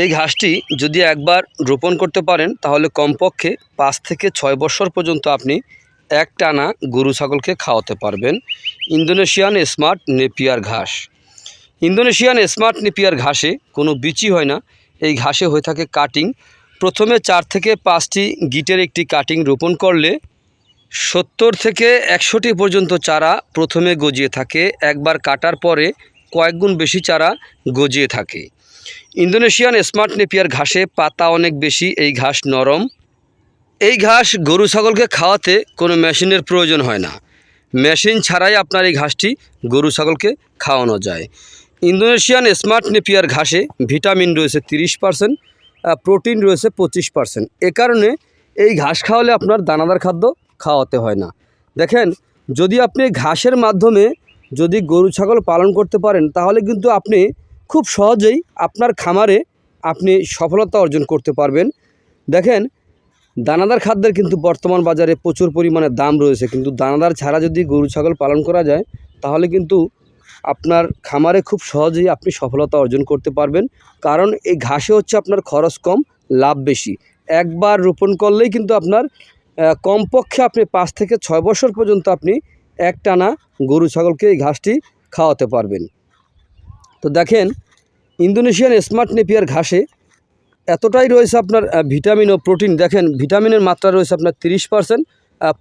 এই ঘাসটি যদি একবার রোপণ করতে পারেন, তাহলে কমপক্ষে পাঁচ থেকে ছয় বছর পর্যন্ত আপনি এক টানা গরু ছাগলকে খাওয়াতে পারবেন। ইন্দোনেশিয়ান স্মার্ট নেপিয়ার ঘাস। ইন্দোনেশিয়ান স্মার্ট নেপিয়ার ঘাসে কোনো বিচি হয় না। এই ঘাসে হয়ে থাকে কাটিং। প্রথমে চার থেকে পাঁচটি গিটের একটি কাটিং রোপণ করলে সত্তর থেকে একশোটি পর্যন্ত চারা প্রথমে গজিয়ে থাকে। একবার কাটার পরে কয়েকগুণ বেশি চারা গজিয়ে থাকে। ইন্দোনেশিয়ান স্মার্ট নেপিয়ার ঘাসে পাতা অনেক বেশি, এই ঘাস নরম। এই ঘাস গরু ছাগলকে খাওয়াতে কোনো মেশিনের প্রয়োজন হয় না। মেশিন ছাড়াই আপনার এই ঘাসটি গরু ছাগলকে খাওয়ানো যায়। ইন্দোনেশিয়ান স্মার্ট নেপিয়ার ঘাসে ভিটামিন রয়েছে তিরিশ পার্সেন্ট প্রোটিন রয়েছে পঁচিশ পার্সেন্ট। এ কারণে এই ঘাস খাওয়ালে আপনার দানাদার খাদ্য খাওয়াতে হয় না। দেখেন, যদি আপনি ঘাসের মাধ্যমে যদি গরু ছাগল পালন করতে পারেন, তাহলে কিন্তু আপনি খুব সহজেই আপনার খামারে আপনি সফলতা অর্জন করতে পারবেন। দেখেন, দানাদার খাদ্যের কিন্তু বর্তমান বাজারে প্রচুর পরিমাণে দাম রয়েছে। কিন্তু দানাদার ছাড়া যদি গরু, ছাগল পালন করা যায়, তাহলে কিন্তু আপনার খামারে খুব সহজেই আপনি সফলতা অর্জন করতে পারবেন। কারণ এই ঘাসে হচ্ছে আপনার খরচ কম, লাভ বেশি। একবার রোপণ করলেই কিন্তু আপনার কমপক্ষে আপনি পাঁচ থেকে ছয় বছর পর্যন্ত আপনি এক টানা গরু, ছাগলকে এই ঘাসটি খাওয়াতে পারবেন। তো দেখেন, ইন্দোনেশিয়ান স্মার্ট নেপিয়ার ঘাসে এতটাই রয়েছে আপনার ভিটামিন ও প্রোটিন। দেখেন, ভিটামিনের মাত্রা রয়েছে আপনার তিরিশ পার্সেন্ট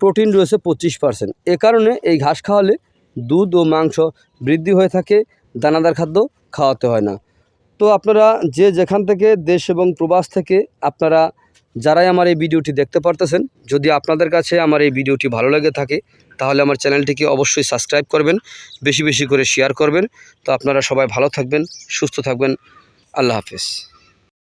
প্রোটিন রয়েছে পঁচিশ পার্সেন্ট। এ কারণে এই ঘাস খাওয়ালে দুধ ও মাংস বৃদ্ধি হয়ে থাকে, দানাদার খাদ্য খাওয়াতে হয় না। তো আপনারা যে যেখান থেকে দেশ এবং প্রবাস থেকে আপনারা, যারাই আমার এই ভিডিওটি দেখতে পারতেছেন, যদি আপনাদের কাছে আমার এই ভিডিওটি ভালো লেগে থাকে তাহলে আমার চ্যানেলটিকে অবশ্যই সাবস্ক্রাইব করবেন, বেশি বেশি করে শেয়ার করবেন। তো আপনারা সবাই ভালো থাকবেন, সুস্থ থাকবেন। আল্লাহ হাফেজ।